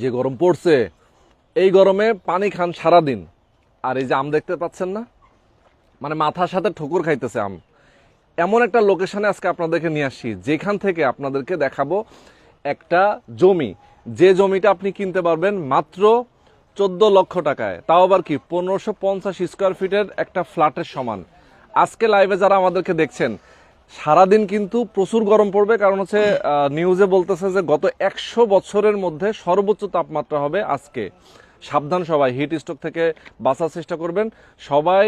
যে গরম পড়ছে, এই গরমে পানি খান সারাদিন। আর এই যে আম দেখতে পাচ্ছেন না? মানে মাথার সাথে ঠুকুর খাইতেছে আম। এমন একটা লোকেশনে আজকে আপনাদেরকে নিয়ে আসি যেখান থেকে আপনাদেরকে দেখাবো একটা জমি। যে জমিটা আপনি কিনতে পারবেন মাত্র চোদ্দ লক্ষ টাকায়। তাও আবার কি, পনেরোশো পঞ্চাশ স্কোয়ার ফিটের একটা ফ্ল্যাটের সমান। আজকে লাইভে যারা আমাদেরকে দেখছেন সারাদিন কিন্তু প্রচুর গরম পড়বে, কারণ হচ্ছে নিউজে বলতেছে যে গত একশো বছরের মধ্যে সর্বোচ্চ তাপমাত্রা হবে আজকে। সাবধান সবাই হিট স্ট্রোক থেকে বাঁচার চেষ্টা করবেন। সবাই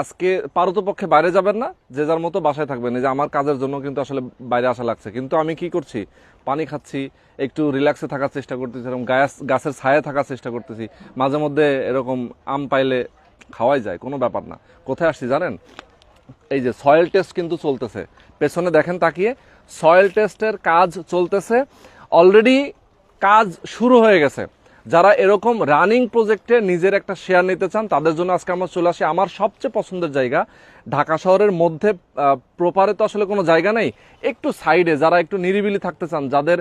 আজকে পারতপক্ষে বাইরে যাবেন না, যে যার মতো বাসায় থাকবেন। এই যে আমার কাজের জন্য কিন্তু আসলে বাইরে আসা লাগছে। কিন্তু আমি কি করছি? পানি খাচ্ছি, একটু রিল্যাক্সে থাকার চেষ্টা করতেছি, এরকম গাছ, গাছের ছায়া থাকার চেষ্টা করতেছি। মাঝে মধ্যে এরকম আম পাইলে খাওয়াই যায়, কোনো ব্যাপার না। কোথায় আসছি জানেন? এই যে সয়েল টেস্ট কিন্তু চলতেছে। পেছনে দেখেন তাকিয়ে সয়েল টেস্টের কাজ চলতেছে। অলরেডি কাজ শুরু হয়ে গেছে। যারা এরকম রানিং প্রজেক্টে নিজের একটা শেয়ার নিতে চান, তাদের জন্য আজকে আমরা চলে আসি আমার সবচেয়ে পছন্দের জায়গা। ঢাকা শহরের মধ্যে প্রপারে তো আসলে কোনো জায়গা নেই। একটু সাইডে যারা একটু নিরিবিলি থাকতে চান, যাদের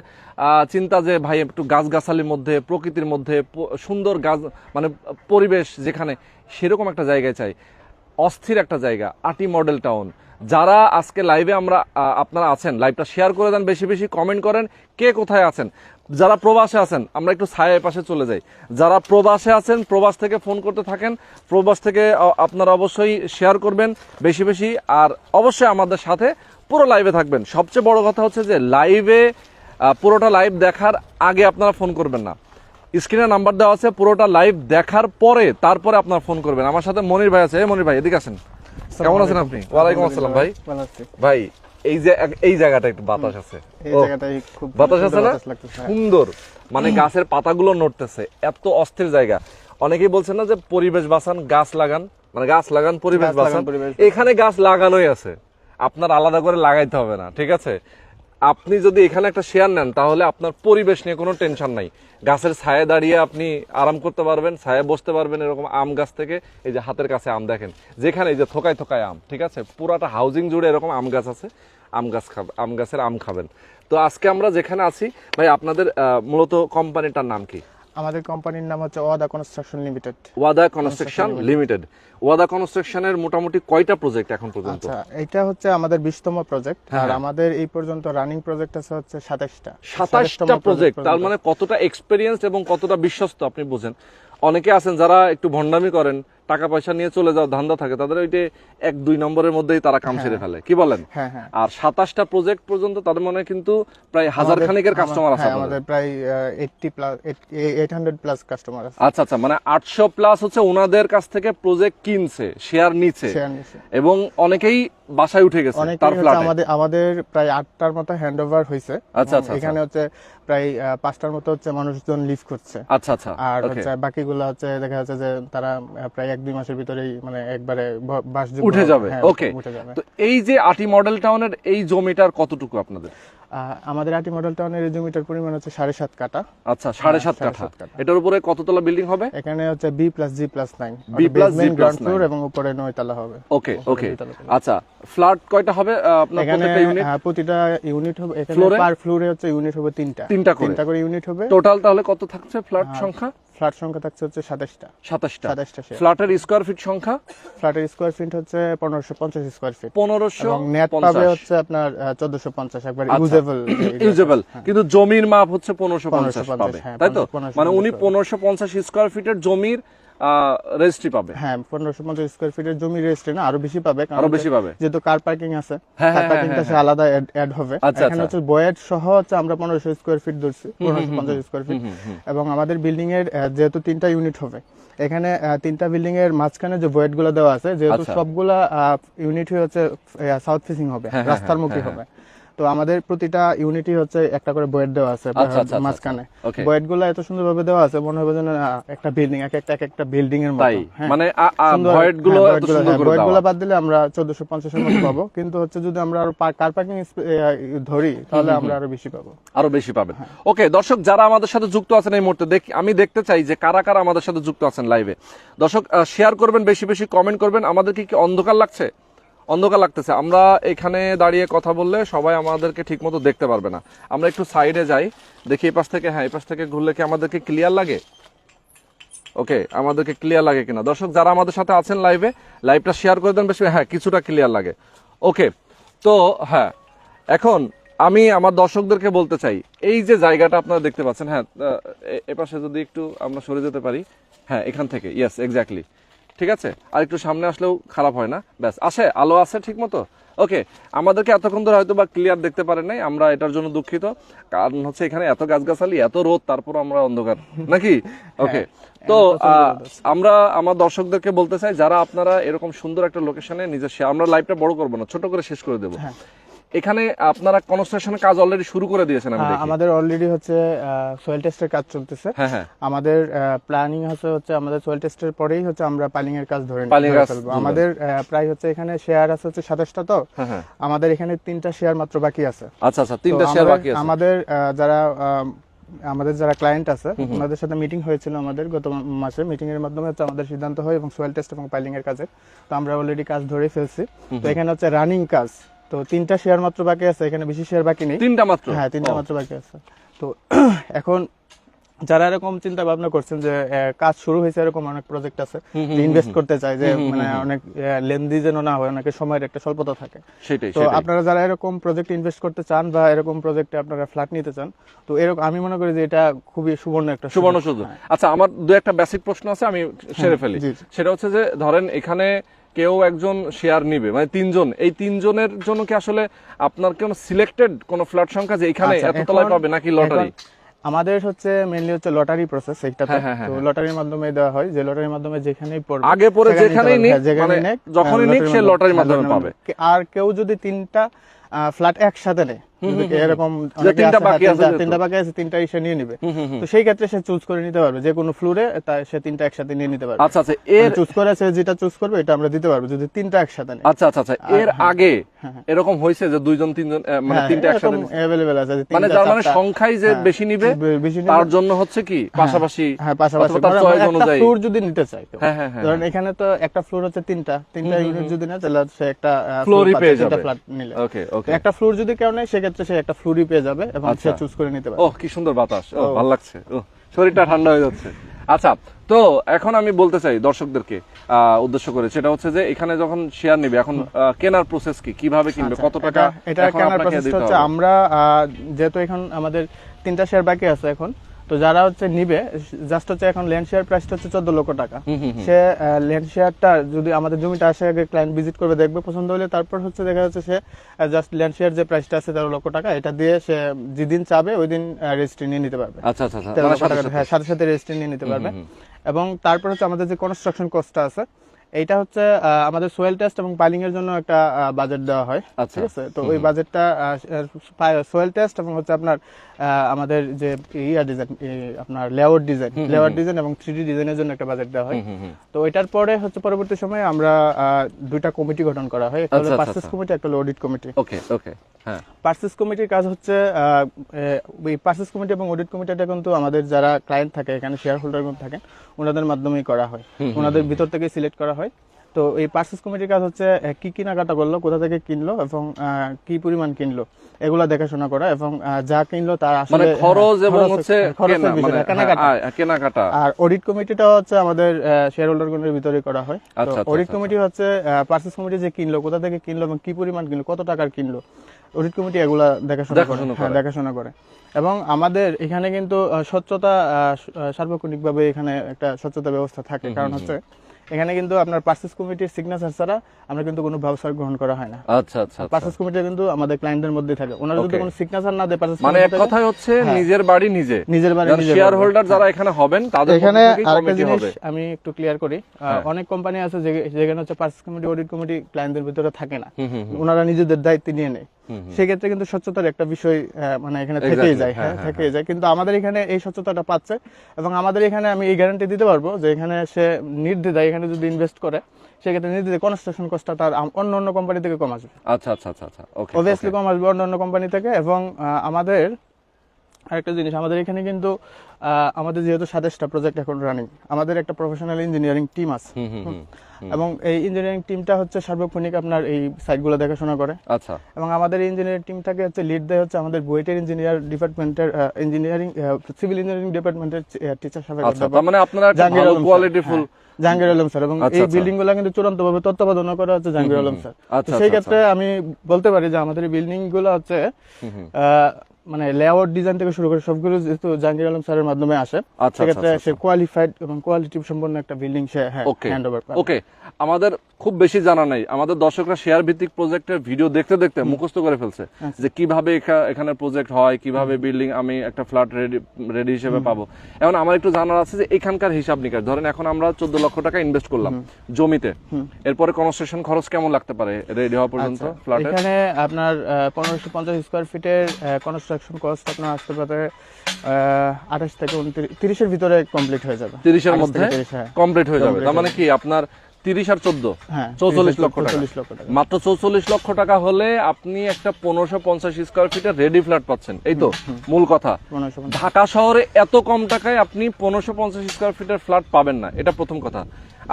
চিন্তা যে ভাই একটু গাছগাছালির মধ্যে, প্রকৃতির মধ্যে সুন্দর গাছ মানে পরিবেশ যেখানে, সেরকম একটা জায়গায় চাই। অস্থির একটা জায়গা, আটি মডেল টাউন। যারা আজকে লাইভে আমরা আপনারা আছেন লাইভটা শেয়ার করে দেন, বেশি বেশি কমেন্ট করেন, কে কোথায় আছেন? যারা প্রবাসে আছেন, আমরা একটু ছায়ের পাশে চলে যাই। যারা প্রবাসে আছেন, প্রবাস থেকে ফোন করতে থাকেন, প্রবাস থেকে আপনারা অবশ্যই শেয়ার করবেন, বেশি বেশি। আর অবশ্যই আমাদের সাথে পুরো লাইভে থাকবেন। সবচেয়ে বড় কথা হচ্ছে যে লাইভে পুরোটা লাইভ দেখার আগে আপনারা ফোন করবেন না। স্ক্রিনে নাম্বার দেওয়া আছে পুরোটা লাইভ দেখার পরে তারপরে আপনার ফোন করবেন। আমার সাথে মনির ভাই আছে। মনির ভাই এদিকে আসেন। কেমন আছেন আপনি? ওয়ালাইকুম আসসালাম ভাই। ভাই এই যে এই জায়গাটায় একটু বাতাস আছে। এই ও, খুব বাতাস আছে সুন্দর না হ্যাঁ। সুন্দর। মানে গাছের পাতাগুলো নড়তেছে। এত অস্থির জায়গা। অনেকেই বলছেন না যে পরিবেশ বাঁচান গাছ লাগান। মানে গাছ লাগান পরিবেশ বাঁচান। এখানে গাছ লাগানোই আছে। আপনার আলাদা করে লাগাইতে হবে না ঠিক আছে? আপনি যদি এখানে একটা শেয়ার নেন, তাহলে আপনার পরিবেশ নিয়ে কোনো টেনশন নাই। গাছের ছায়া দাঁড়িয়ে আপনি আরাম করতে পারবেন, ছায়া বসতে পারবেন এরকম আম গাছ থেকে। এই যে হাতের কাছে আম দেখেন, যেখানে এই যে থোকায় থোকায় আম, ঠিক আছে? পুরাটা হাউজিং জুড়ে এরকম আম গাছ আছে, আম গাছ খাবে আম গাছের আম খাবেন। তো আজকে আমরা যেখানে আছি, ভাই, আপনাদের মূলত কোম্পানিটার নাম কি? আমাদের কোম্পানির নাম হচ্ছে Wada construction limited. Wada construction limited. Wada কনস্ট্রাকশনের মোটামুটি কয়টা প্রজেক্ট এখন পর্যন্ত? আচ্ছা এটা হচ্ছে আমাদের বিশতম প্রজেক্ট আর হ্যাঁ। আমাদের এই পর্যন্ত রানিং প্রজেক্ট আছে হচ্ছে সাতাশটা। সাতাশটা প্রজেক্ট তার মানে কতটা এক্সপেরিয়েন্স এবং কতটা বিশ্বস্ত আপনি বুঝেন। অনেকে আছেন যারা একটু ভন্ডামি করেন টাকা পয়সা নিয়ে চলে যাও ধান্দা থাকে তাদের ওইটা এক দুই নম্বরের মধ্যেই তারা কাম সেরে ফেলে। কি বলেন? হ্যাঁ হ্যাঁ। আর সাতাশটা প্রজেক্ট পর্যন্ত তাদের মনে হয় কিন্তু প্রায় হাজার খানিকের কাস্টমার আছে হ্যাঁ, আমাদের প্রায় eighty plus eight hundred plus customer আছে। আচ্ছা আচ্ছা মানে আটশো প্লাস হচ্ছে ওনাদের কাছ থেকে প্রজেক্ট কিনছে শেয়ার নিচ্ছে। এবং অনেকেই বাসায় উঠে গেছে তার ফ্ল্যাটে আমাদের আমাদের প্রায় আটটার মতো হ্যান্ড ওভার হয়েছে আচ্ছা, আচ্ছা, এখানে হচ্ছে প্রায় পাঁচটার মতো হচ্ছে মানুষজন লিভ করছে। আচ্ছা আচ্ছা আর. হচ্ছে বাকিগুলো হচ্ছে দেখা যাচ্ছে যে তারা প্রায় এক দুই মাসের ভিতরেই মানে একবারে বাস উঠে যাবে হ্যাঁ, ওকে উঠে যাবে। তো এই যে আটি মডেল টাউনের এই জমিটার কতটুকু আপনাদের? আমাদের আটি মডেল টাউনের রেজুমিটার জমিটার পরিমাণ হচ্ছে সাড়ে সাত কাটা আচ্ছা সাড়ে সাত কাটা কাঠা। এটার উপরে কততলা বিল্ডিং হবে? এখানে হচ্ছে B plus G plus nine B plus G ground floor এবং উপরে নয় তলা হবে ওকে ওকে আচ্ছা ফ্ল্যাট কয়টা হবে আপনার প্রত্যেকটা ইউনিট হ্যাঁ, প্রতিটা ইউনিট হবে এখানে পার ফ্লোরে হচ্ছে ইউনিট হবে তিনটা। তিনটা করে। তিনটা করে ইউনিট হবে। টোটাল তাহলে কত থাকছে ফ্ল্যাট হ্যাঁ। সংখ্যা? ফ্ল্যাট সংখ্যা থাকছে হচ্ছে সাতাশটা। সাতাশটা। সাতাশটা ফ্ল্যাটের স্কোয়ার ফিট সংখ্যা? ফ্ল্যাটের স্কোয়ার ফিট হচ্ছে পনেরোশো পঞ্চাশ স্কোয়ার ফিট পনেরোশো এবং নেট পাবে হচ্ছে আপনার চোদ্দশো পঞ্চাশ একবার আচ্ছা। ইউজেবল ইউজেবল কিন্তু জমির মাপ হচ্ছে পনেরোশো পঞ্চাশ পাবে। হ্যাঁ, তাই তো? 1550 মানে উনি পনেরোশো। পঞ্চাশ স্কোয়ার ফিটের জমির রেজিস্ট্রি পাবে। হ্যাঁ পনেরোশো পঞ্চাশ স্কোয়ার ফিটের জমি রেজিস্ট্রি না আরও বেশি পাবে আরও বেশি পাবে। যেহেতু কার পার্কিং আছে হ্যাঁ, কার হ্যাঁ, পার্কিংটা হ্যাঁ, আলাদা অ্যাড হবে। আচ্ছা, এখানে আচ্ছা। হচ্ছে বয়েড সহ হচ্ছে আমরা পনেরোশো স্কোয়ার ফিট ধরছি পনেরোশো পঞ্চাশ স্কোয়ার ফিট এবং আমাদের বিল্ডিং এর যেহেতু তিনটা ইউনিট হবে এখানে তিনটা বিল্ডিং এর মাঝখানে যে বয়েডগুলো দেওয়া আছে যেহেতু আচ্ছা। সবগুলা ইউনিট হচ্ছে সাউথ ফেসিং হবে হ্যাঁ, হ্যাঁ, রাস্তার মুখী হবে। তো আমাদের প্রতিটা ইউনিটই হচ্ছে একটা করে বয়েড দেওয়া আছে আচ্ছা, আচ্ছা, আচ্ছা, মাঝখানে. বয়েডগুলো এত সুন্দরভাবে দেওয়া আছে মনে হবে যেন একটা বিল্ডিং এক একটা এক একটা বিল্ডিং এর মতো। হ্যাঁ। মানে সুন্দর- ভয়েডগুলো এত গুলো- সুন্দর। বাদ দিলে আমরা চোদ্দশো পঞ্চাশের মতো পাবো। কিন্তু হচ্ছে যদি আমরা আরও কার পার্কিং ধরি তাহলে আমরা আরও বেশি পাবো। আরও বেশি পাবেন। হ্যাঁ। ওকে দর্শক যারা আমাদের সাথে যুক্ত আছেন এই মুহূর্তে দেখ আমি দেখতে চাই যে কারা কারা আমাদের সাথে যুক্ত আছেন লাইভে দর্শক শেয়ার করবেন বেশি বেশি কমেন্ট করবেন। আমাদেরকে কি অন্ধকার লাগছে? অন্ধকার লাগতেছে। আমরা এখানে দাঁড়িয়ে কথা বললে সবাই আমাদেরকে ঠিকমতো দেখতে পারবে না। আমরা একটু সাইডে যাই। দেখি এই পাশ থেকে হ্যাঁ এই পাশ থেকে ঘুরলে কি আমাদেরকে ক্লিয়ার লাগে? ওকে আমাদেরকে ক্লিয়ার লাগে কিনা? দর্শক, যারা আমাদের সাথে আছেন লাইভে লাইভটা শেয়ার করে দেন বেশি হ্যাঁ কিছুটা ক্লিয়ার লাগে। ওকে তো হ্যাঁ এখন আমি আমার দর্শকদেরকে বলতে চাই, এই যে জায়গাটা আপনারা দেখতে পাচ্ছেন হ্যাঁ এপাশে যদি একটু আমরা সরে যেতে পারি হ্যাঁ এখান থেকে ইয়েস এক্স্যাক্টলি ঠিক আছে? আর একটু সামনে আসলেও খারাপ হয় না? ব্যাস আসে আলো আছে ঠিক মতো ওকে আমাদেরকে এতক্ষণ ধরে হয়তো বা ক্লিয়ার দেখতে পারেন নাই আমরা এটার জন্য দুঃখিত। কারণ হচ্ছে এখানে এত গাছগাছালি এত রোদ তারপর আমরা অন্ধকার নাকি? ওকে তো আহ, আমরা আমার দর্শকদেরকে বলতে চাই যারা আপনারা এরকম সুন্দর একটা লোকেশনে নিজের আমরা লাইভটা বড় করব না ছোট করে শেষ করে দেবো। এখানে আপনারা কনস্ট্রাকশনের কাজ অলরেডি শুরু করে দিয়েছেন দেখি। আমাদের অলরেডি হচ্ছে সয়েল টেস্টের কাজ চলতেছে। হ্যাঁ হ্যাঁ। আমাদের প্ল্যানিং হচ্ছে হচ্ছে আমাদের সয়েল টেস্টের পরেই হচ্ছে আমরা পাইলিং এর কাজ ধরে ফেলব। আমাদের প্রায় হচ্ছে এখানে শেয়ার আছে হচ্ছে সাতাশটা তো। হ্যাঁ হ্যাঁ। আমাদের এখানে তিনটা শেয়ার মাত্র বাকি আছে। আচ্ছা আচ্ছা তিনটা শেয়ার বাকি আছে। আমাদের যারা আম, আমাদের যারা ক্লায়েন্ট আছে ওনাদের সাথে মিটিং হয়েছিল আমাদের গত মাসে। মিটিং এর মাধ্যমে হচ্ছে আমাদের সিদ্ধান্ত হয় এবং সোয়েল টেস্ট এবং পাইলিং এর কাজে তো আমরা অলরেডি কাজ ধরে ফেলছি। তো এখানে হচ্ছে রানিং কাজ। তো তিনটা শেয়ার মাত্র বাকি আছে এখানে বেশি শেয়ার বাকি নেই। তিনটা মাত্র? হ্যাঁ তিনটা মাত্র বাকি আছে। তো এখন যারা এরকম চিন্তা ভাবনা করছেন যে কাজ শুরু হয়েছে এরকম অনেক প্রজেক্ট আছে ইনভেস্ট করতে চাই যে মানে অনেক লেন্দি যেন না হয় অনেকের সময়ের একটা স্বল্পতা থাকে। সেটাই তো আপনারা যারা এরকম প্রজেক্ট ইনভেস্ট করতে চান বা এরকম প্রজেক্টে আপনারা ফ্ল্যাট নিতে চান তো এরকম আমি মনে করি যে এটা খুবই সুবর্ণ একটা সুবর্ণ সুযোগ। সুযোগ আচ্ছা আমার দু একটা বেসিক প্রশ্ন আছে আমি সেরে ফেলি। সেটা হচ্ছে যে ধরেন এখানে কেউ একজন শেয়ার নিবে মানে তিনজন এই তিনজনের জন্য কি আসলে আপনার কোন সিলেক্টেড কোন ফ্ল্যাট সংখ্যা যে এখানে আচ্ছা, এত তলায় পাবে নাকি লটারি আমাদের হচ্ছে মেইনলি হচ্ছে লটারি প্রসেস হ্যাঁ, হ্যাঁ, তো হ্যাঁ। লটারির মাধ্যমে দেওয়া হয় যে লটারির মাধ্যমে যেখানেই পড়বে আগে পরে সেখানেই যেখানেই নিক। হ্যাঁ, মানে নিক, যখনই হ্যাঁ, নিক সে লটারির মাধ্যমে হ্যাঁ, পাবে। আর কেউ যদি তিনটা ফ্ল্যাট একসাথে নেয় এরকম তিনটা বাকি হ্যাঁ, আছে তিনটা-। বাকি আছে তিনটা সে নিয়ে নিবে। তো সেই ক্ষেত্রে সে চুজ করে নিতে পারবে। যে কোনো ফ্লোরে সে তিনটা একসাথে নিয়ে নিতে পারবে। আচ্ছা আচ্ছা এর চুজ করে সে যেটা চুজ করবে এটা আমরা দিতে পারব যদি তিনটা একসাথে নেয়। আচ্ছা আচ্ছা আচ্ছা এর আগে এরকম হয়েছে যে দুইজন তিনজন মানে হ্যাঁ, তিনটা একসাথে এরকম আছে মানে যার মানে সংখ্যাই যে হ্যাঁ, বেশি নিবে। তার জন্য হচ্ছে কি? পাশাপাশি হ্যাঁ পাশাপাশি। তার মানে চয়েস অনুযায়ী। ফ্লোর যদি নিতে কেউ। হ্যাঁ, হ্যাঁ, হ্যাঁ, ধরেন এখানে তো একটা ফ্লোর হচ্ছে তিনটা তিনটা ইউনিট যদি নেয় তাহলে সে একটা Floor-ই পেয়ে যাবে। ফ্ল্যাট নিলে। ওকে ওকে একটা ফ্লোর যদি কেউ নেয় সেক্ষেত্রে সে একটা ফ্লুরি পেয়ে যাবে এবং সে আচ্ছা। চুজ করে নিতে পারে ও কি সুন্দর বাতাস। ও। ভালো লাগছে। ও শরীরটা ঠান্ডা হয়ে যাচ্ছে। আচ্ছা তো এখন আমি বলতে চাই দর্শকদেরকে আহ, উদ্দেশ্য করে। সেটা হচ্ছে যে এখানে যখন শেয়ার নিবে এখন কেনার প্রসেস কি? কীভাবে কিনবে? কত টাকা? এটা- কেনার প্রসেস হচ্ছে আমরা যেহেতু এখন আমাদের তিনটা শেয়ার বাকি আছে এখন তো যারা হচ্ছে নিবে জাস্ট হচ্ছে এখন ল্যান্ড শেয়ার প্রাইসটা হচ্ছে চোদ্দ লক্ষ টাকা। সে ল্যান্ড শেয়ারটা যদি আমাদের জমিটা আসে আগে ক্লায়েন্ট ভিজিট করবে দেখবে পছন্দ হলে তারপর হচ্ছে দেখা যাচ্ছে সে জাস্ট ল্যান্ড শেয়ার যে প্রাইসটা আছে তেরো লক্ষ টাকা এটা দিয়ে সে যেদিন চাবে ওই দিন রেজিস্ট্রি নিয়ে নিতে পারবে। আচ্ছা আচ্ছা আচ্ছা তেরো মানে লক্ষ সাথে টাকা সাথে। হ্যাঁ সাথে। সাথে রেজিস্ট্রি নিয়ে নিতে পারবে। এবং তারপর হচ্ছে আমাদের যে কনস্ট্রাকশন কস্টটা আছে এইটা হচ্ছে আমাদের সোয়েল টেস্ট এবং পাইলিং এর জন্য একটা বাজেট দেওয়া হয় আচ্ছা। ঠিক আছে? তো ওই বাজেটটা সোয়েল টেস্ট এবং হচ্ছে আপনার আমাদের যে ইয়া ডিজাইন আপনার লেআউট ডিজাইন লেআউট ডিজাইন এবং থ্রি ডিজাইনের জন্য একটা বাজেট দেওয়া হয়। তো এটার পরে হচ্ছে পরবর্তী সময়ে আমরা দুইটা কমিটি গঠন করা হয়। একটা হলো আচ্ছা, আচ্ছা, পার্সেস আচ্ছা। কমিটি একটা হলো অডিট কমিটি ওকে ওকে হ্যাঁ। পার্সেস কমিটির কাজ হচ্ছে আহ, ওই পার্সেস কমিটি এবং অডিট কমিটিটা কিন্তু আমাদের যারা ক্লায়েন্ট থাকে এখানে শেয়ার হোল্ডার থাকেন ওনাদের মাধ্যমেই করা হয়। ওনাদের ভিতর থেকে সিলেক্ট করা হয়। তো এই পার্সেস কমিটির কাজ হচ্ছে কি কেনাকাটা করল কোথা থেকে কিনলো এবং কি পরিমাণ কিনলো এগুলা দেখাশোনা করা এবং যা কিনলো তার আসলে মানে খরচ হ্যাঁ, এবং হচ্ছে মানে কেনাকাটা। হ্যাঁ, আয়, কেনাকাটা। আর অডিট কমিটিটা হচ্ছে আমাদের শেয়ার হোল্ডার গণের ভিতরে করা হয়। তো আচ্ছা, আচ্ছা, অডিট আচ্ছা, কমিটি হচ্ছে পার্সেস কমিটি যে কিনলো কোথা থেকে কিনলো এবং কি পরিমাণ কিনলো কত টাকার কিনলো অডিট কমিটি এগুলা দেখাশোনা করে। দেখাশোনা হ্যাঁ, করে। দেখাশোনা করে। এবং আমাদের এখানে কিন্তু স্বচ্ছতা সার্বক্ষণিকভাবে এখানে একটা স্বচ্ছতা ব্যবস্থা থাকে। কারণ হচ্ছে এখানে কিন্তু আপনার পার্সেস কমিটির সিগনেচার ছাড়া আমরা কিন্তু কোনো ব্যবস্থা গ্রহণ করা হয় না। আচ্ছা আচ্ছা আচ্ছা। পার্সেস কমিটি কিন্তু আমাদের ক্লায়েন্টদের মধ্যে থাকে। ওনারা যদি কোনো সিগনেচার না দেয় পার্সেস মানে এক কথায় হচ্ছে নিজের বাড়ি নিজে। নিজের বাড়ি নিজে শেয়ার হোল্ডার যারা এখানে হবেন তাদের এখানে আরেকটা জিনিস আমি একটু ক্লিয়ার করি। হ্যাঁ। অনেক কোম্পানি আছে যে- যেখানে হচ্ছে পার্সেস কমিটি অডিট কমিটি ক্লায়েন্টদের ভিতরে থাকে না। ওনারা নিজেদের দায়িত্ব নিয়ে নেয়। সেক্ষেত্রে কিন্তু স্বচ্ছতার একটা বিষয় মানে এখানে থেকেই যায় হ্যাঁ, হ্যাঁ থেকেই যায়। কিন্তু আমাদের এখানে এই স্বচ্ছতাটা পাচ্ছে এবং আমাদের এখানে আমি এই গ্যারান্টি দিতে পারব যে এখানে সে নির্দ্বিধায় এখানে যদি ইনভেস্ট করে সেক্ষেত্রে নির্দ্বিধায় কনস্ট্রাকশন কস্টটা তার অন্য অন্য কোম্পানি থেকে কম আসবে। আচ্ছা আচ্ছা আচ্ছা আচ্ছা ওকে অবভিয়াসলি কম আসবে অন্য অন্য কোম্পানি থেকে এবং আমাদের আরেকটা জিনিস আমাদের এখানে কিন্তু আমাদের যেহেতু সাতাশটা প্রজেক্ট এখন রানিং আমাদের একটা প্রফেশনাল ইঞ্জিনিয়ারিং টিম আছে। এবং এই ইঞ্জিনিয়ারিং টিমটা হচ্ছে সার্বক্ষণিক আপনার এই সাইটগুলো দেখাশোনা করে। আচ্ছা। এবং আমাদের ইঞ্জিনিয়ারিং টিমটাকে হচ্ছে লিড দেয় হচ্ছে আমাদের বুয়েটের ইঞ্জিনিয়ার ডিপার্টমেন্টের ইঞ্জিনিয়ারিং সিভিল ইঞ্জিনিয়ারিং ডিপার্টমেন্টের টিচার সাহেব আচ্ছা তার মানে আপনারা। কোয়ালিটিফুল হ্যাঁ, জাহাঙ্গীর আলম স্যার। এবং আচ্ছা, এই আচ্ছা। বিল্ডিংগুলো কিন্তু চূড়ান্ত ভাবে তত্ত্বাবধান করা হচ্ছে জাহাঙ্গীর আলম স্যার। আচ্ছা, সেই আচ্ছা, ক্ষেত্রে আমি বলতে পারি যে আমাদের এই বিল্ডিংগুলো হচ্ছে মানে লেআউট ডিজাইন থেকে শুরু করে সবগুলো যেহেতু জাহাঙ্গীর আলম স্যারের মাধ্যমে আসে আচ্ছা, সেক্ষেত্রে আচ্ছা, সে কোয়ালিফাইড এবং কোয়ালিটি সম্পন্ন একটা বিল্ডিং সে হ্যাঁ হ্যান্ড ওভার ওকে আমাদের খুব বেশি জানা নাই। আমাদের দর্শকরা শেয়ার ভিত্তিক প্রজেক্টের ভিডিও দেখতে দেখতে মুখস্থ করে ফেলছে আচ্ছা। যে কীভাবে এখানে প্রজেক্ট হয় কীভাবে বিল্ডিং আমি একটা ফ্ল্যাট রেডি রেডি হিসেবে পাবো। এখন আমার একটু জানার আছে যে এখানকার হিসাব নিকাশ। ধরেন এখন আমরা চোদ্দ লক্ষ টাকা ইনভেস্ট করলাম জমিতে। এরপরে কনস্ট্রাকশন খরচ কেমন লাগতে পারে? রেডি হওয়া পর্যন্ত ফ্ল্যাটের এখানে আপনার পনেরোশো পঞ্চাশ স্কোয়ার ফিটের কনস্ট্রাকশন কস্ট আপনার আসতে পারে আঠাশ থেকে উনত্রিশ তিরিশের ভিতরে কমপ্লিট হয়ে যাবে। তিরিশের মধ্যে হ্যাঁ। কমপ্লিট হয়ে যাবে। তার মানে কি আপনার তিরিশ আর চোদ্দ। হ্যাঁ চৌচল্লিশ লক্ষ টাকা। 44 লক্ষ টাকা। মাত্র চৌচল্লিশ লক্ষ টাকা হলে আপনি একটা পনেরোশো পঞ্চাশ স্কোয়ার ফিটের রেডি ফ্ল্যাট পাচ্ছেন। এই তো মূল কথা। ঢাকা শহরে এত কম টাকায় আপনি পনেরোশো পঞ্চাশ স্কোয়ার ফিটের ফ্ল্যাট পাবেন না। এটা প্রথম কথা।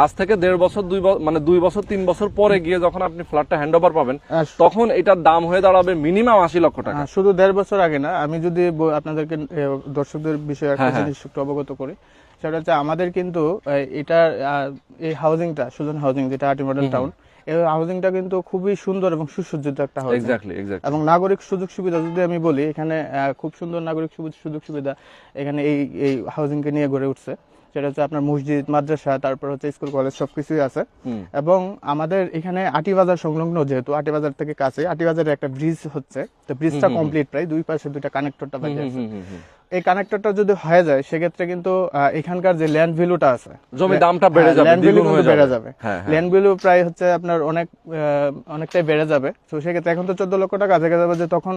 আজ থেকে দেড় বছর দুই মানে দুই বছর তিন বছর পরে গিয়ে যখন আপনি ফ্ল্যাটটা হ্যান্ড ওভার পাবেন তখন এটার দাম হয়ে দাঁড়াবে মিনিমাম আশি লক্ষ টাকা। শুধু দেড় বছর আগে না আমি যদি আপনাদেরকে দর্শকদের বিষয়ে একটা হ্যাঁ, হ্যাঁ। জিনিস অবগত করি সেটা হচ্ছে আমাদের কিন্তু এটা এই হাউজিংটা সুজন হাউজিং যেটা আটি মডেল টাউন এই হাউজিংটা কিন্তু খুবই সুন্দর এবং সুসজ্জিত একটা হাউজিং এক্স্যাক্টলি এক্স্যাক্টলি এবং নাগরিক সুযোগ সুবিধা যদি আমি বলি এখানে খুব সুন্দর নাগরিক সুযোগ সুবিধা এখানে এই এই হাউজিংকে নিয়ে গড়ে উঠছে। সেটা হচ্ছে আপনার মসজিদ মাদ্রাসা তারপর হচ্ছে স্কুল কলেজ সবকিছুই আছে। এবং আমাদের এখানে আটিবাজার সংলগ্ন যেহেতু আটিবাজার থেকে কাছে আটিবাজারের একটা ব্রিজ হচ্ছে। তো ব্রিজটা কমপ্লিট প্রায় দুই পাশে দুইটা কানেক্টরটা বাকি আছে। এই কানেক্টরটা যদি হয়ে যায় সেক্ষেত্রে কিন্তু এখানকার যে ল্যান্ড ভ্যালুটা আছে জমির দামটা বেড়ে যাবে, ল্যান্ড ভ্যালু হয়ে বেড়ে যাবে। হ্যাঁ, হ্যাঁ। ল্যান্ড ভ্যালু প্রায় হচ্ছে আপনার অনেক অনেকটাই বেড়ে যাবে। তো সেক্ষেত্রে এখন তো চোদ্দ লক্ষ টাকা দেখা যাবে যে তখন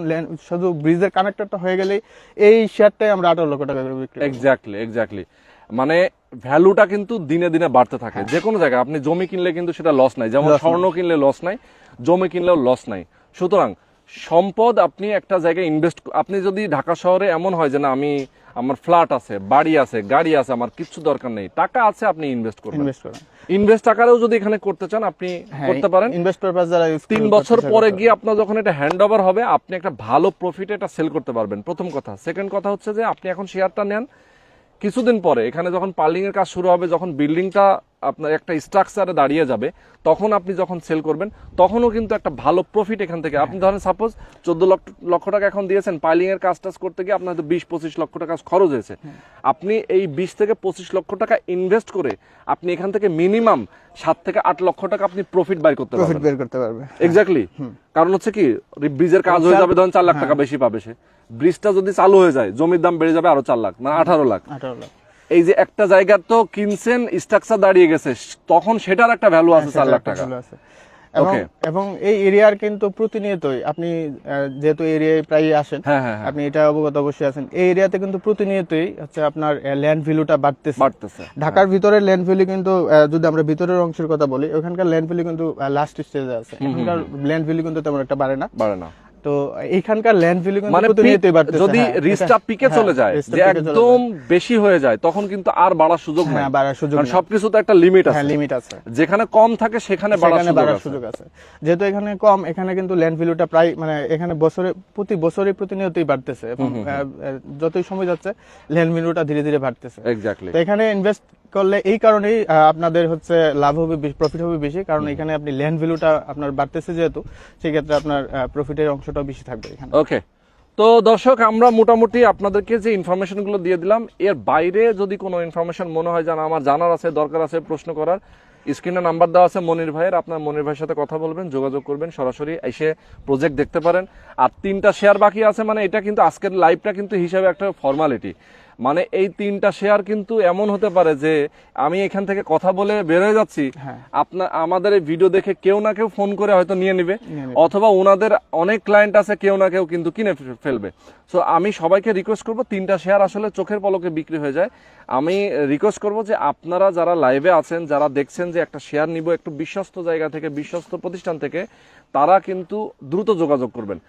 শুধু ব্রিজের কানেক্টরটা হয়ে গেলেই এই শেয়ারটাই আমরা আঠারো লক্ষ টাকা করে বিক্রি করব। এক্স্যাক্টলি এক্স্যাক্টলি মানে ভ্যালুটা কিন্তু দিনে দিনে বাড়তে থাকে। হ্যাঁ। যে কোনো জায়গায় আপনি জমি কিনলে কিন্তু সেটা লস নাই। যেমন স্বর্ণ কিনলে লস নাই জমি কিনলেও লস নাই। সুতরাং সম্পদ আপনি একটা জায়গায় ইনভেস্ট আপনি যদি ঢাকা শহরে এমন হয় যে না আমি আমার ফ্ল্যাট আছে বাড়ি আছে গাড়ি আছে আমার কিচ্ছু দরকার নেই টাকা আছে আপনি ইনভেস্ট করবেন। ইনভেস্ট করেন ইনভেস্ট আকারেও যদি এখানে করতে চান আপনি হ্যাঁ, করতে পারেন। ইনভেস্ট পারপাস যারা তিন বছর পরে গিয়ে আপনার যখন এটা হ্যান্ড ওভার হবে আপনি একটা ভালো প্রফিটে এটা সেল করতে পারবেন। প্রথম কথা। সেকেন্ড কথা হচ্ছে যে আপনি এখন শেয়ারটা নেন। কিছুদিন পরে এখানে যখন পার্লিংয়ের কাজ শুরু হবে যখন বিল্ডিংটা আপনার একটা স্ট্রাকচারে দাঁড়িয়ে যাবে তখন আপনি যখন সেল করবেন তখনও কিন্তু একটা ভালো প্রফিট এখান থেকে। আপনি ধরেন সাপোজ চোদ্দ লক্ষ লক্ষ টাকা এখন দিয়েছেন পাইলিং এর কাজ টাজ করতে গিয়ে আপনার হয়তো বিশ পঁচিশ লক্ষ টাকা খরচ হয়েছে। আপনি এই বিশ থেকে পঁচিশ লক্ষ টাকা ইনভেস্ট করে আপনি এখান থেকে মিনিমাম সাত থেকে আট লক্ষ টাকা আপনি প্রফিট বাই করতে পারবেন। বের করতে পারবে। এক্স্যাক্টলি কারণ হচ্ছে কি ব্রিজের কাজ হয়ে যাবে ধরেন চার লাখ টাকা বেশি পাবে সে। ব্রিজটা যদি চালু হয়ে যায় জমির দাম বেড়ে যাবে আরও চার লাখ মানে আঠারো লাখ। আঠারো লাখ। এই যে একটা জায়গার তো কিনছেন স্ট্রাকচার দাঁড়িয়ে গেছে তখন সেটার একটা ভ্যালু আছে চার লাখ টাকা। এবং এই এরিয়ার কিন্তু প্রতিনিয়তই আপনি যেহেতু এরিয়ায় প্রায় আসেন হ্যাঁ হ্যাঁ হ্যাঁ। আপনি এটা অবগত অবশ্যই আছেন। এই এরিয়াতে কিন্তু প্রতিনিয়তই হচ্ছে আপনার ল্যান্ড ভ্যালুটা বাড়তেছে। বাড়তেছে ঢাকার ভিতরে ল্যান্ড ভ্যালু কিন্তু যদি আমরা ভিতরের অংশের কথা বলি ওখানকার ল্যান্ড ভ্যালু কিন্তু লাস্ট স্টেজে আছে। এখানকার ল্যান্ড ভ্যালু কিন্তু তেমন একটা বাড়ে না। বাড়ে না। তো এইখানকার ল্যান্ড ভ্যালু মানে যদি হ্যাঁ, রিস্কটা পিকে হ্যাঁ, চলে যায় যে একদম বেশি হয়ে যায় তখন কিন্তু আর বাড়ার সুযোগ নাই। হ্যাঁ, বাড়ার সুযোগ কারণ সবকিছু তো একটা লিমিট হ্যাঁ আছে। লিমিট আছে। যেখানে কম থাকে সেখানে বাড়ার সুযোগ আছে। যেহেতু এখানে কম এখানে কিন্তু ল্যান্ড ভ্যালুটা প্রায় মানে এখানে বছরে প্রতি বছরই প্রতিনিয়তই বাড়তেছে। এবং যতই সময় যাচ্ছে ল্যান্ড ভ্যালুটা ধীরে ধীরে বাড়তেছে। এক্স্যাক্টলি তো এখানে ইনভেস্ট করলে এই কারণেই আপনাদের হচ্ছে লাভ হবে প্রফিট হবে বেশি। কারণ এখানে আপনি ল্যান্ড ভ্যালুটা আপনার বাড়তেছে যেহেতু সেক্ষেত্রে আপনার প্রফিটের অংশটা বেশি থাকবে এখানে। ওকে তো দর্শক আমরা মোটামুটি আপনাদেরকে যে ইনফরমেশনগুলো দিয়ে দিলাম এর বাইরে যদি কোনো ইনফরমেশন মনে হয় জানা আমার জানার আছে দরকার আছে প্রশ্ন করার স্ক্রিনে নাম্বার দেওয়া আছে মনির ভাইয়ের। আপনার মনির ভাইয়ের সাথে কথা বলবেন যোগাযোগ করবেন সরাসরি এসে প্রজেক্ট দেখতে পারেন। আর তিনটা শেয়ার বাকি আছে মানে এটা কিন্তু আজকের লাইভটা কিন্তু হিসাবে একটা ফর্মালিটি মানে এই তিনটা শেয়ার কিন্তু এমন হতে পারে যে আমি এখান থেকে কথা বলে বের হয়ে যাচ্ছি। হ্যাঁ। আপনার আমাদের এই ভিডিও দেখে কেউ না কেউ ফোন করে হয়তো নিয়ে নিবে। অথবা ওনাদের অনেক ক্লায়েন্ট আছে কেউ না কেউ কিন্তু কিনে ফেলবে। সো আমি সবাইকে রিকোয়েস্ট করব তিনটা শেয়ার আসলে চোখের পলকে বিক্রি হয়ে যায়। আমি রিকোয়েস্ট করব যে আপনারা যারা লাইভে আছেন যারা দেখছেন যে একটা শেয়ার নিব একটু বিশ্বস্ত জায়গা থেকে বিশ্বস্ত প্রতিষ্ঠান থেকে তারা কিন্তু দ্রুত যোগাযোগ করবেন।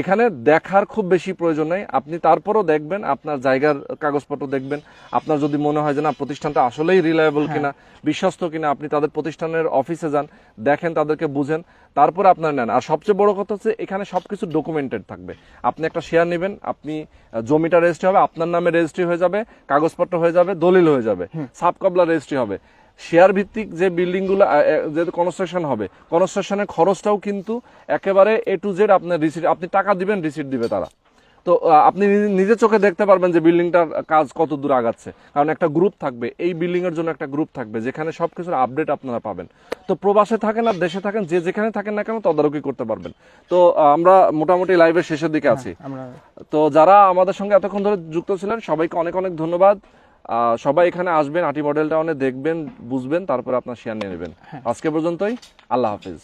এখানে দেখার খুব বেশি প্রয়োজন নেই। আপনি তারপরও দেখবেন আপনার জায়গার কাগজপত্র দেখবেন। আপনার যদি মনে হয় যে না প্রতিষ্ঠানটা আসলেই রিলায়েবল কিনা বিশ্বস্ত কিনা আপনি তাদের প্রতিষ্ঠানের অফিসে যান দেখেন তাদেরকে বুঝেন তারপরে আপনার নেন। আর সবচেয়ে বড় কথা হচ্ছে এখানে সবকিছু ডকুমেন্টেড থাকবে। আপনি একটা শেয়ার নেবেন আপনি জমিটা রেজিস্ট্রি হবে আপনার নামে রেজিস্ট্রি হয়ে যাবে কাগজপত্র হয়ে যাবে দলিল হয়ে যাবে সাব কবলা রেজিস্ট্রি হবে। শেয়ার ভিত্তিক যে বিল্ডিংগুলো যে কনস্ট্রাকশন হবে কনস্ট্রাকশনের খরচটাও কিন্তু একেবারে এ টু জেড আপনার রিসিট আপনি টাকা দিবেন রিসিট দিবে তারা। তো আপনি নিজে- চোখে দেখতে পারবেন যে বিল্ডিংটার কাজ কত দূর আগাচ্ছে। কারণ একটা গ্রুপ থাকবে এই বিল্ডিং এর জন্য একটা গ্রুপ থাকবে যেখানে সবকিছুর আপডেট আপনারা পাবেন। তো প্রবাসে থাকেন আর দেশে থাকেন যে যেখানে থাকেন না কেন তদারকি করতে পারবেন। তো আমরা মোটামুটি লাইভের শেষের দিকে আছি। তো যারা আমাদের সঙ্গে এতক্ষণ ধরে যুক্ত ছিলেন সবাইকে অনেক অনেক ধন্যবাদ। সবাই এখানে আসবেন আটি মডেল টাউনে দেখবেন বুঝবেন তারপর আপনার শেয়ার নিয়ে নেবেন। আজকে পর্যন্তই আল্লাহ হাফিজ।